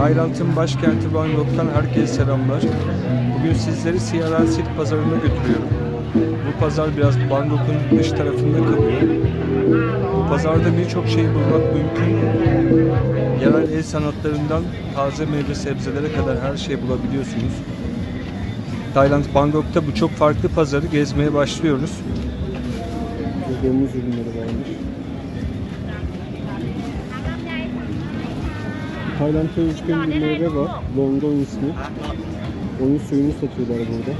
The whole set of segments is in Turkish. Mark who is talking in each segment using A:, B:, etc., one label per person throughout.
A: Tayland'ın başkenti Bangkok'tan herkese selamlar. Bugün sizleri Sierra Silk pazarına götürüyorum. Bu pazar biraz Bangkok'un dış tarafında kalıyor. Pazarda birçok şeyi bulmak mümkün. Yerel el sanatlarından taze meyve sebzelere kadar her şeyi bulabiliyorsunuz. Tayland Bangkok'ta bu çok farklı pazarı gezmeye başlıyoruz.
B: Domuz ürünleri varmış. Tayland'a özgün bir meyve var. Longdon ismi. Onun suyunu satıyorlar burada.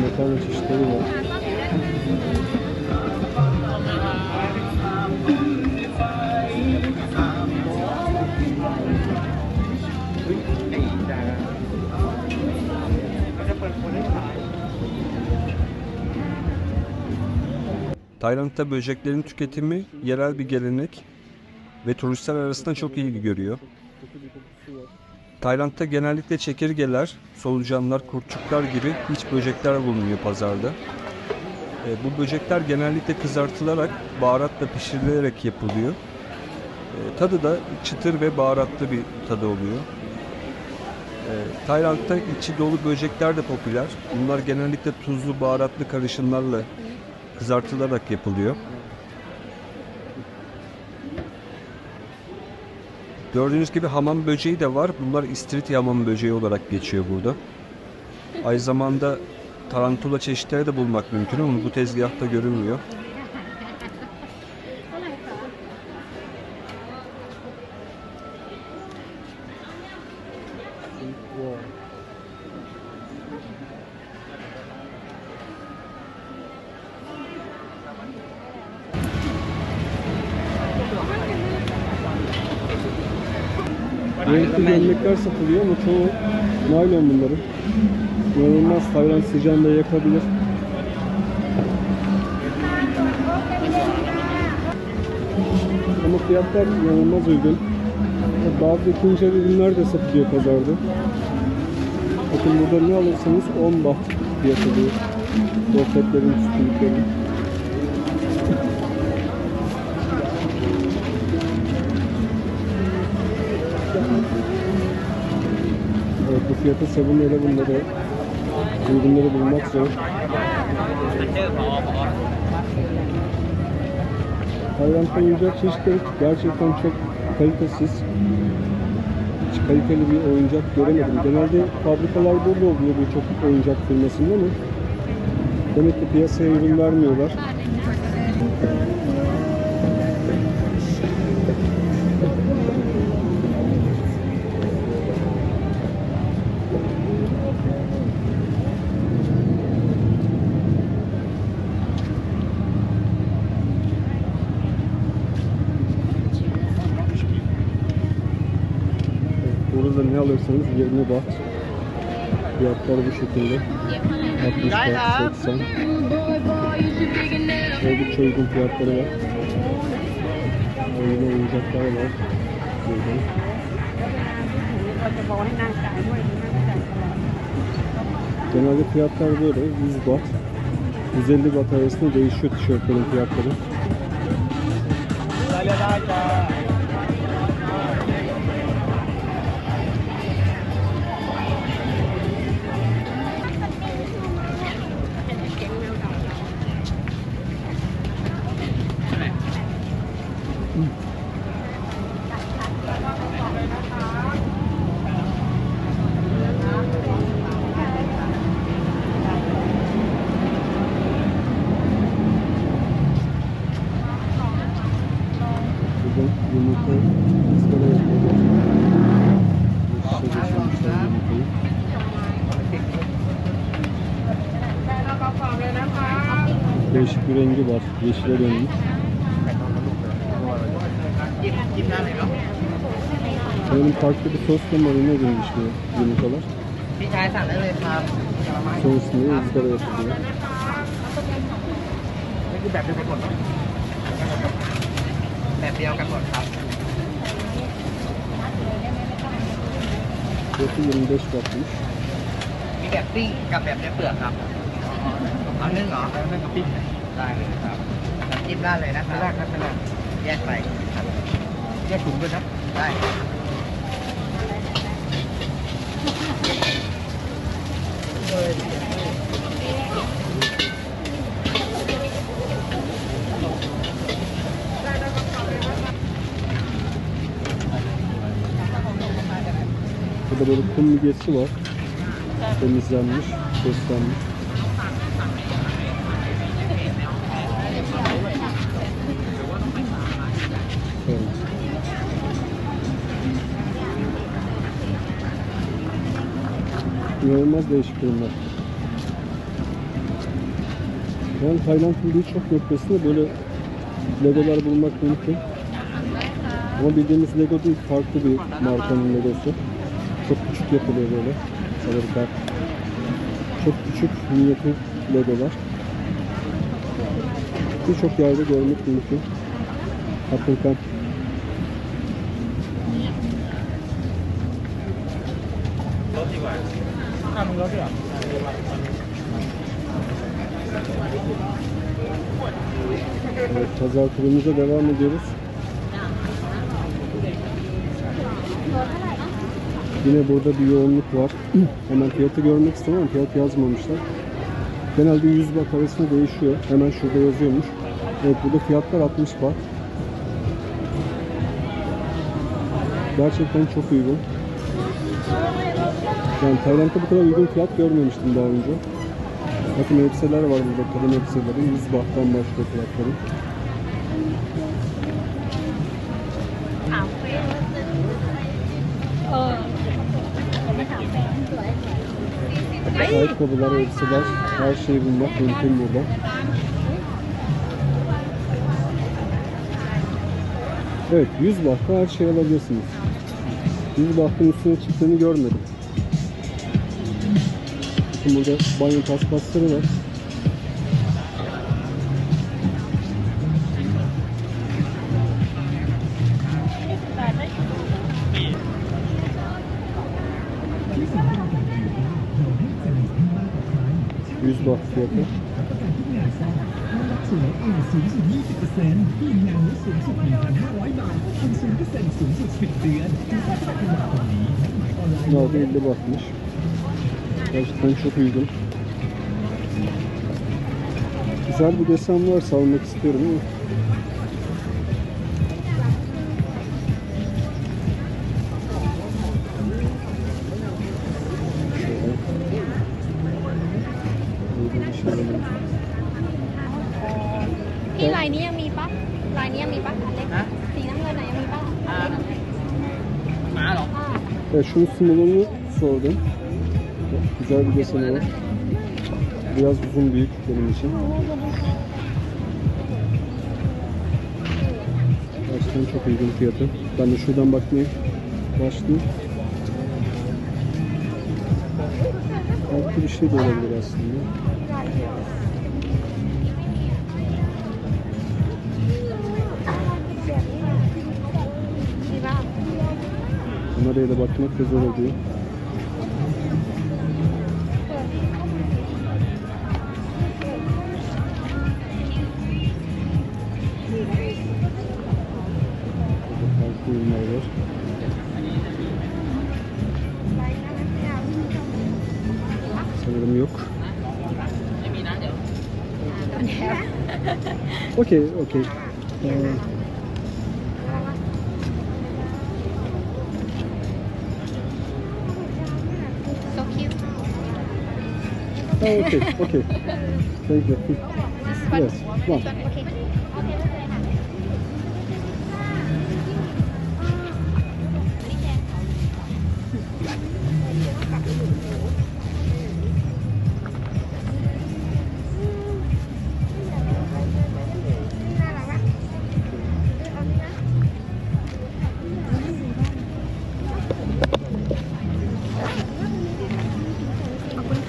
B: Makarna çeşitleri var.
A: Tayland'da böceklerin tüketimi yerel bir gelenek ve turistler arasında çok ilgi görüyor. Tayland'da genellikle çekirgeler, solucanlar, kurtçuklar gibi hiç böcekler bulunuyor pazarda. E, bu böcekler genellikle kızartılarak, baharatla pişirilerek yapılıyor. E, tadı da çıtır ve baharatlı bir tadı oluyor. E, Tayland'da içi dolu böcekler de popüler. Bunlar genellikle tuzlu, baharatlı karışımlarla kızartılarak yapılıyor. Gördüğünüz gibi hamam böceği de var. Bunlar istiridye hamam böceği olarak geçiyor burada. Aynı zamanda tarantula çeşitleri de bulmak mümkün ama bu tezgahta görünmüyor.
B: Renkli gömlekler satılıyor ama çoğu naylon bunların. İnanılmaz Tayland sıcağında yakabilir. Ama fiyatlar inanılmaz uygun. Bazı ikinci el ürünler de satılıyor pazarda. Bakın burada ne alırsanız 10 baht fiyat alıyor. Sohbetlerin, sütünlüklerin. Fiyata sabunlara bunları uygunları bulmak zor. Tayland'da oyuncak çeşitleri gerçekten çok kalitesiz. Hiç kaliteli bir oyuncak göremedim. Genelde fabrikalar burada oluyor birçok oyuncak firmasında ama demek ki piyasaya ürün vermiyorlar. Alırsanız 20 baht. Fiyatlar bu şekilde. 60 baht, 80. Oldukça uygun fiyatları var. Oyun oyuncaklar var. Burada. Genelde fiyatlar böyle 100 baht 150 baht arasında değişiyor tişörtlerin fiyatları. Değişik bir rengi var. Yeşile dönmüş. Benim farklı bir sos numarına girmiş bu yumurtalar.
C: พี่ชายสั่งได้เลยครับผลไม้
B: Sonrasında ızgara yapılıyor.
C: นี่คือแบบเดียวกันหมดเนอะแบบเดียวกันหมดครับ
B: Fiyatı 25 bahtmış.
C: มีแบบปิ้งกับแบบในเปลือกครับเอานึ่งเหรอเอานึ่งกับปิ้ง ได้เลยครับน้ำจิ้มได้เลยนะครับไม่ได้ครับไม่ได้แยกไปครับแยกถุงด้วยนะได้
B: Burada böyle kum midyesi var. Temizlenmiş, beslenmiş. İnanılmaz değişik ürünler. Yani Tayland'ın birçok noktasında böyle legolar bulmak mümkün. Ama bildiğimiz Lego değil, farklı bir markanın Legosu. Çok küçük yapılıyor böyle. Sanırım Çok küçük minyatür Legolar. Birçok yerde görmek mümkün. Hakikaten. Evet, pazar turumuza devam ediyoruz. Yine burada bir yoğunluk var. Hemen fiyatı görmek ama fiyat yazmamışlar. Genelde 100 bak arasında değişiyor. Hemen şurada yazıyormuş. Evet burada fiyatlar 60 bak. Gerçekten çok uygun. Yani Tayland'da bu kadar uygun fiyat görmemiştim daha önce. Bakın elbiseler var burada, kadın elbiseleri. 100 bahttan başlıyor fiyatları. Ayakkabılar, elbiseler, her şeyi bulmak mümkün burada. Evet, 100 bahtta her şeyi alabilirsiniz. 100 bahtın üstüne çıktığını görmedim. Bakın burada banyo paspasları var. Yüz baht fiyatı.
D: สวยอ่าสูงสุด 20%ที่งานลดสูงสุด 1,500 บาททำ0%สูงสุด 10 เดือนถึง3ธันวาคมนี้ทั้งหมายออนไลน์
B: Bunlar da 50 bahtmış. Gerçekten çok uygun. Güzel bir desen varsa almak istiyorum ama Evet, şunun small'unu sordum. Güzel bir deseni var. Biraz uzun büyük benim için. Gerçekten çok uygun fiyatı. Ben de şuradan bakmaya başlayayım. Farklı bir şey de olabilir aslında. kamerayla bakmak da zor oluyor. Sanırım yok. Okey, okey. Ee, oh, okay, okay. Thank you. Yes, one.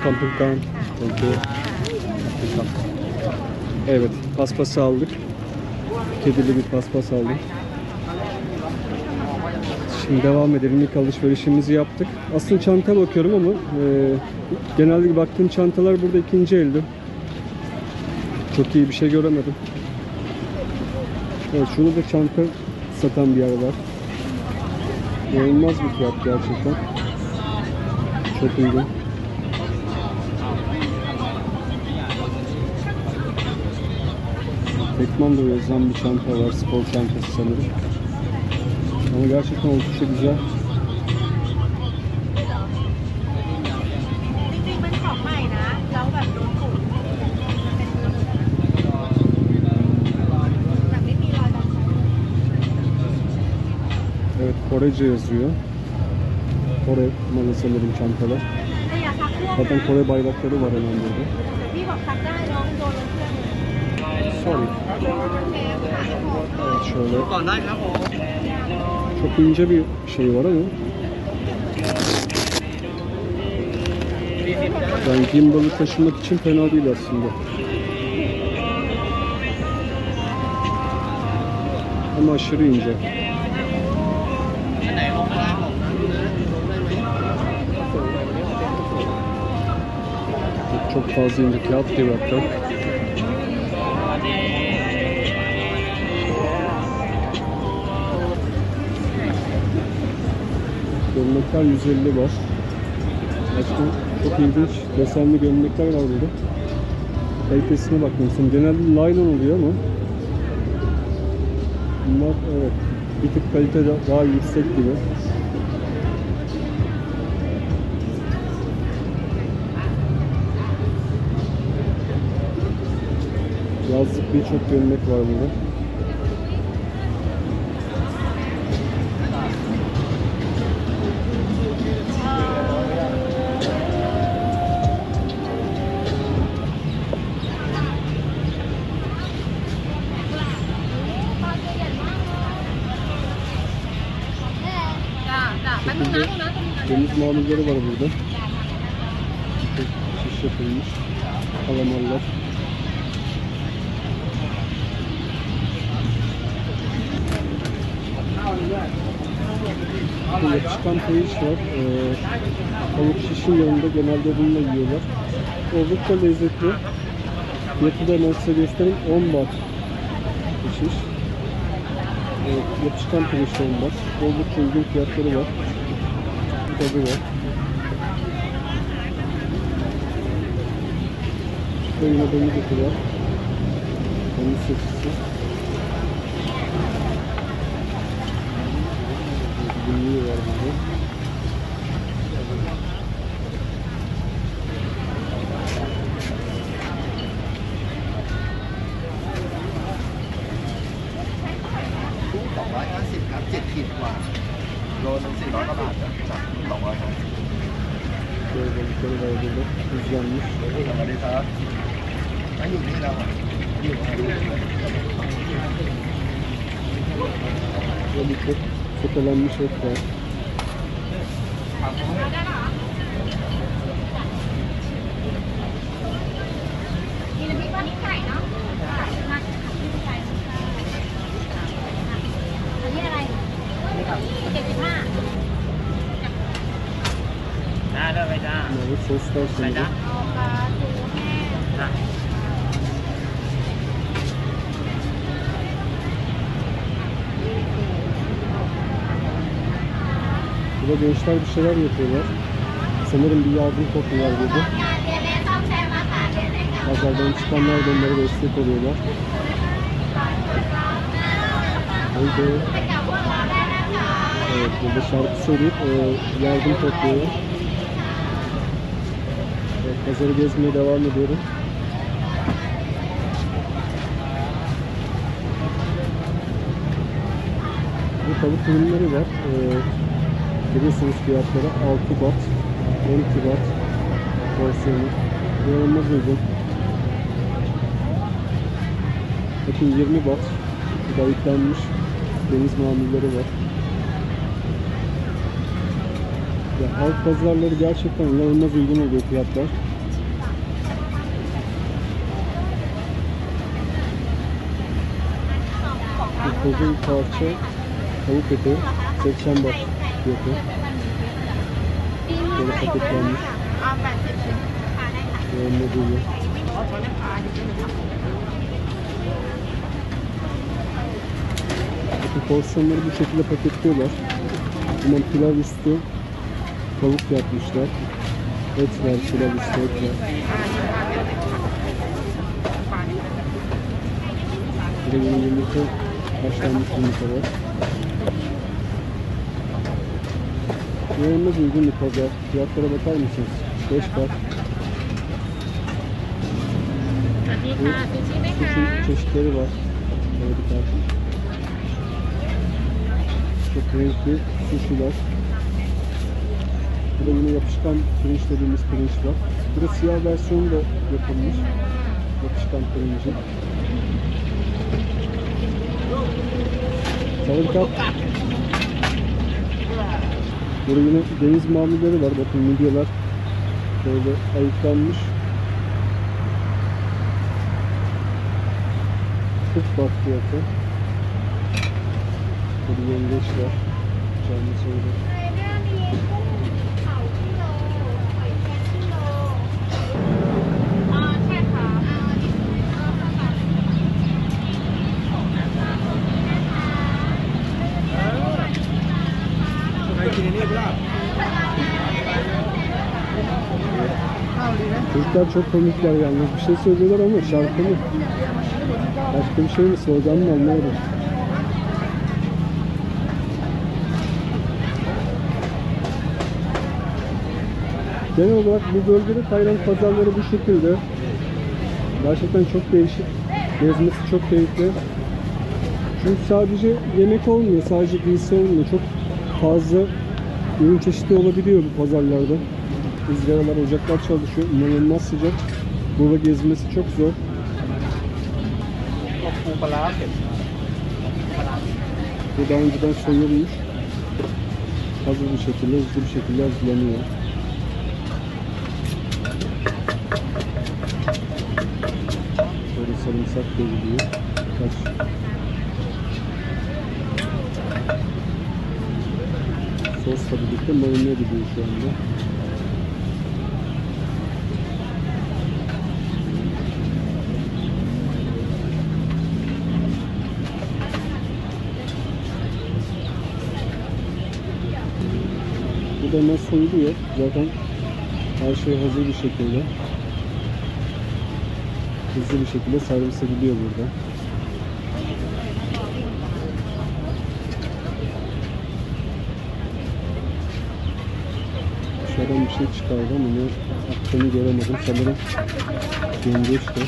E: okay
B: You. Evet, paspası aldık. Kedili bir paspas aldık. Şimdi devam edelim. İlk alışverişimizi yaptık. Aslında çanta bakıyorum ama e, genelde baktığım çantalar burada ikinci elde. Çok iyi bir şey göremedim. Evet şurada da çanta satan bir yer var. İnanılmaz bir fiyat gerçekten. Çok uygun. Tekmando yazan bir çanta var. Spor çantası sanırım. Ama gerçekten oldukça güzel. Evet Korece yazıyor. Kore malı sanırım çantalar. Zaten Kore bayrakları var hemen burada
E: var.
B: Evet şöyle. Çok ince bir şey var ama. Yani gimbalı taşımak için fena değil aslında. Ama aşırı ince. Çok fazla ince kağıt gibi hatta. Gömlekler 150 var. Başka çok ilginç desenli gömlekler var burada. Kalitesine bakmışsın. Genelde naylon oluyor ama bunlar evet bir tık kalite da- daha yüksek gibi. Yazlık birçok gömlek var burada. Mamulleri var burada. Şiş yapılmış. Kalamarlar. Burada yapışkan pirinç var. Ee, tavuk şişin yanında genelde bununla yiyorlar. Oldukça lezzetli. Fiyatı da hemen size göstereyim. 10 baht bu şiş. Evet, yapışkan pirinç 10 baht. Oldukça uygun fiyatları var. Tadı var. Şurada yine domuz eti var. Domuz sosisi. Günlüğü var.
E: ได้
C: ไปจ้า
B: Bunlar da soslar sanırım.
E: เ Burada
B: gençler bir şeyler yapıyorlar. Sanırım bir yardım topluyorlar burada. Pazardan çıkanlar da onlara destek oluyorlar.
E: Burada,
B: evet, burada şarkı söyleyip e, yardım topluyorlar. Evet, pazarı gezmeye devam ediyorum. Bu balık ürünleri var. E, görüyorsunuz fiyatları 6 bat, 12 bat porsiyonu. İnanılmaz uygun. Bakın 20 bat. Yüklenmiş deniz mamulleri var. Ya halk pazarları gerçekten inanılmaz uygun oluyor fiyatlar. Bu koca parça tavuk eti 80 bak fiyatı. Böyle paketlenmiş.
E: Böyle
B: ee, modeli. Bakın porsiyonları bu şekilde paketliyorlar. Bunun pilav üstü tavuk yapmışlar. Et var, pilav üstü et var. Bir de yumurta, haşlanmış yumurta var. Yoğunla uygun bir pazar. Fiyatlara bakar mısınız? 5 kat.
E: สวัสดีค่ะซูชิไหมคะ
B: Sushi çeşitleri var. Harika. Çok renkli sushiler. Burada yine yapışkan pirinç dediğimiz pirinç var. Burada siyah versiyonu da yapılmış. Yapışkan pirinci. Harika. Burada yine deniz mamulleri var. Bakın midyeler böyle ayıklanmış. 40 bak fiyatı. Burada yengeç var. Canlı söyle. Çocuklar çok komikler yalnız. Bir şey söylüyorlar ama şarkı mı? Başka bir şey mi? Slogan mı anlamadım. Genel olarak bu bölgede Tayland pazarları bu şekilde. Gerçekten çok değişik. Gezmesi çok keyifli. Çünkü sadece yemek olmuyor, sadece giysi olmuyor. Çok fazla Ürün çeşitli olabiliyor bu pazarlarda. Izgaralar, ocaklar çalışıyor. İnanılmaz sıcak. Burada gezmesi çok zor. Bu daha önceden soyulmuş. Hazır bir şekilde, hızlı bir şekilde hazırlanıyor. Böyle sarımsak dövülüyor. Kaç sosla birlikte marine ediliyor şu anda. Bu da hemen soyuluyor. Zaten her şey hazır bir şekilde. Hızlı bir şekilde servis ediliyor burada. Dışarıdan bir şey çıkardı ama ne göremedim. Sanırım yengeçti.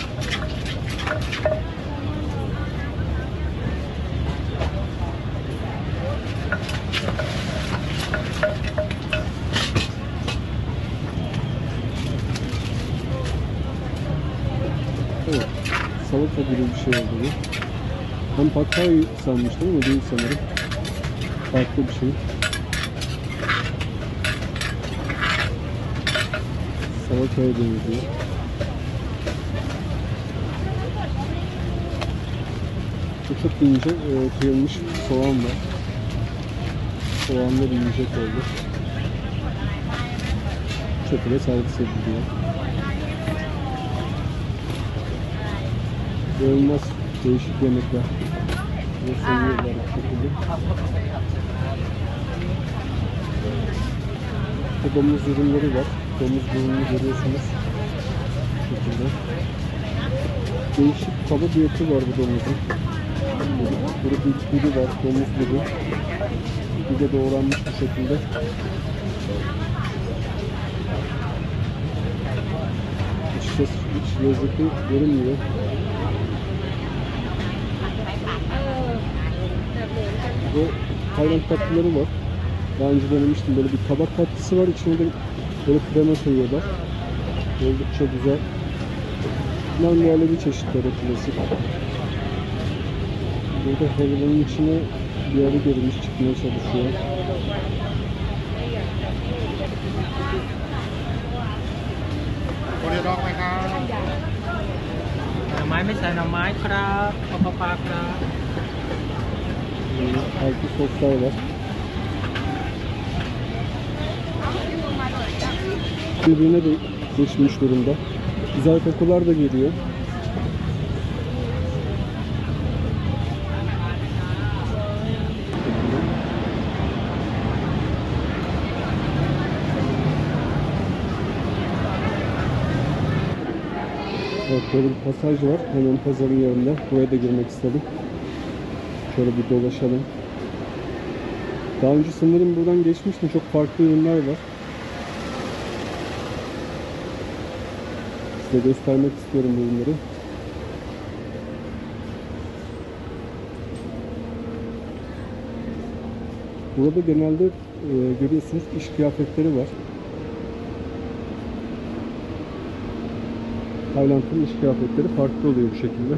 B: Evet. Salata gibi bir şey oldu bu. Ben pad thai sanmıştım ama değil sanırım. Farklı bir şey. Salataya benziyor. Bu çok ince e, kıyılmış soğan var. Soğanla bir yiyecek oldu. Şekilde servis ediliyor. İnanılmaz değişik yemekler. Ve seviyorlar bu şekilde. Domuz ürünleri var. Domuz burnu görüyorsunuz. Bu şekilde. Değişik kaba bir eti var bu domuzun. Burada bir biri var, domuz biri. Bir de doğranmış bu şekilde. Açıkçası hiç lezzetli görünmüyor. Ve Tayland tatlıları var. Daha önce denemiştim. Böyle bir kabak tatlısı var. İçine bunu krema koyuyorlar. Oldukça güzel. Bunlar muhallebi çeşitleri klasik. Burada helvanın içine bir yarı görünmüş çıkmaya çalışıyor. Farklı soslar var. Birbirine de geçmiş durumda. Güzel kokular da geliyor. Evet böyle bir pasaj var hemen pazarın yanında. Buraya da girmek istedim. Şöyle bir dolaşalım. Daha önce sanırım buradan geçmiştim. Çok farklı ürünler var. Size göstermek istiyorum bu ürünleri. Burada genelde e, görüyorsunuz iş kıyafetleri var. Tayland'ın iş kıyafetleri farklı oluyor bu şekilde.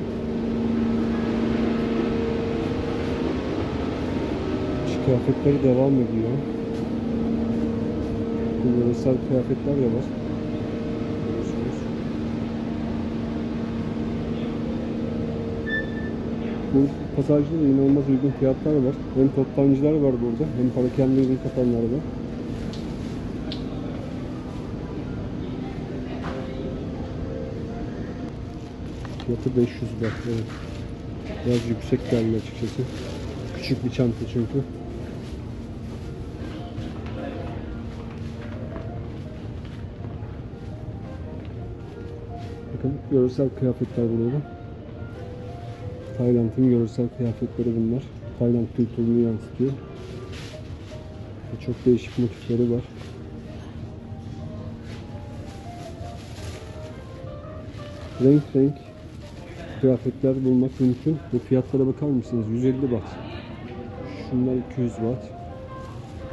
B: İş kıyafetleri devam ediyor. Yöresel kıyafetler de var. Görüyorsunuz. Bu pazarcıda da inanılmaz uygun fiyatlar var. Hem toptancılar var burada hem parakende ürün satanlar var. Fiyatı 500 baht. Evet. Biraz yüksek geldi açıkçası. Küçük bir çanta çünkü. Bakın görsel kıyafetler burada. Tayland'ın görsel kıyafetleri bunlar. Tayland kültürünü yansıtıyor. Ve çok değişik motifleri var. Renk renk kıyafetler bulmak mümkün. Bu fiyatlara bakar mısınız? 150 baht. Şunlar 200 baht.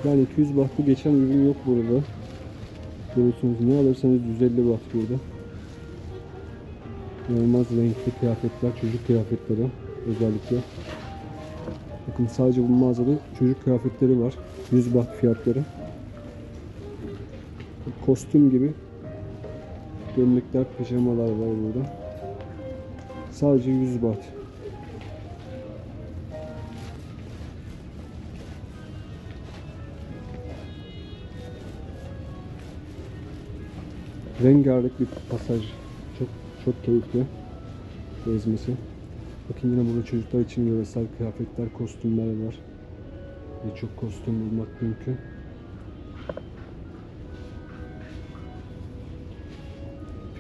B: Yani 200 bahtı geçen ürün yok burada. Görüyorsunuz ne alırsanız 150 baht burada. İnanılmaz renkli kıyafetler, çocuk kıyafetleri özellikle. Bakın sadece bu mağazada çocuk kıyafetleri var. 100 baht fiyatları. Kostüm gibi gömlekler, pijamalar var burada. Sadece 100 baht. Rengarenk bir pasaj. Çok keyifli gezmesi. Bakın yine burada çocuklar için yöresel kıyafetler, kostümler var. Birçok kostüm bulmak mümkün.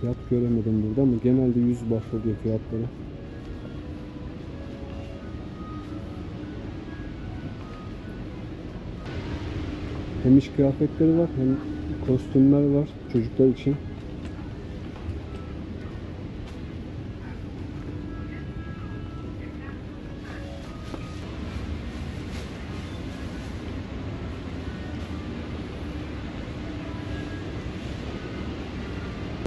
B: Fiyat göremedim burada ama genelde 100 baht oluyor fiyatları. Hem iş kıyafetleri var hem kostümler var çocuklar için.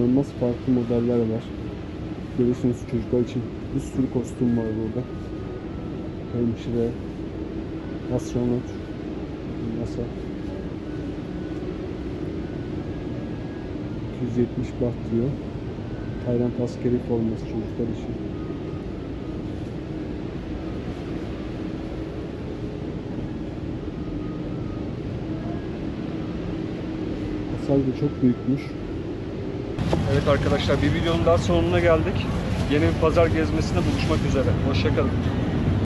B: İnanılmaz farklı modeller var. Görüyorsunuz çocuklar için bir sürü kostüm var burada. Hemşire, astronot, NASA. 270 baht diyor. Tayland askeri forması çocuklar için. Hasar da çok büyükmüş.
A: Evet arkadaşlar bir videonun daha sonuna geldik. Yeni bir pazar gezmesinde buluşmak üzere. Hoşçakalın.